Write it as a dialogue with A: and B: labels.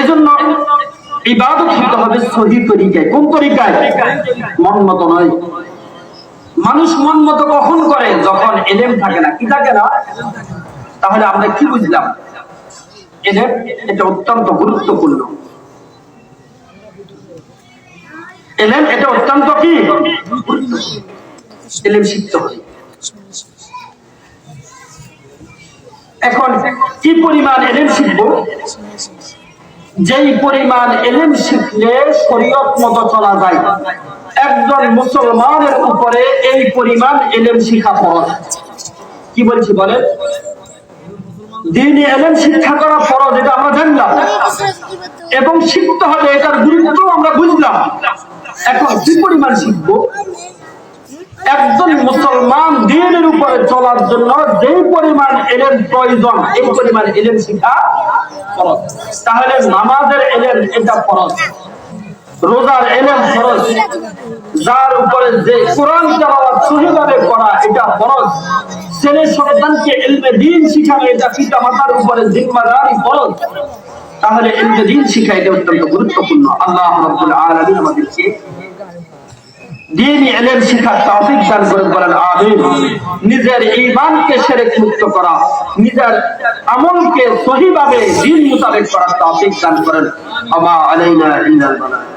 A: এজন্য ইবাদত হতে হবে সহি তরিকায়। কোন তরিকায়? মন মতো নয়। মানুষ মন মতো কখন করে? যখন এলেম থাকে না। কি থাকে না? তাহলে আমরা কি বুঝলাম? এলেম, এটা অত্যন্ত গুরুত্বপূর্ণ। এলেম, এটা অত্যন্ত কি? এলেম শিখতে হবে। এখন কি পরিমাণ এলেম শিখব? যেই পরিমাণ এলেম শিখলে শরীয়ত মতো চলা যায়। একজন মুসলমানের উপরে এই পরিমাণ এলেম শিখা ফরজ। কি বলছি বলেন? শিক্ষা করা ফরজ, এটা আমরা জানলাম। এবং শিখতে হবে, এটার গুরুত্ব আমরা বুঝলাম। এখন কি পরিমাণ শিখব? একজন মুসলমান দিনের উপরে চলার জন্য যে পরিমাণ এলেন প্রয়োজন, এই পরিমাণ এলেন শিখা ফরজ। তাহলে নামাজের এলেন এটা ফরজ, রোজার এলেন ফরজ, যার উপরে যে কোরআন তেলাওয়াত সহিভাবে করা এটা ফরজ, ছেলে সন্তানকে এলমে দিন শিখানো এটা পিতা মাতার উপরে জিম্মাদারি ফরজ, তাহলে এলমে দিন শিখা এটা অত্যন্ত গুরুত্বপূর্ণ। আল্লাহ রাব্বুল আলামিন আমাদেরকে দিনই এলেম শিখার তৌফিক দান করেন বলেন আমিন। নিজের ঈমানকে শিরক মুক্ত করা নিজের আমলকে সহিভাবে দিন মোতাবেক করার তৌফিক দান করেন। আমা আলাইনা ইল্লাল বালাগ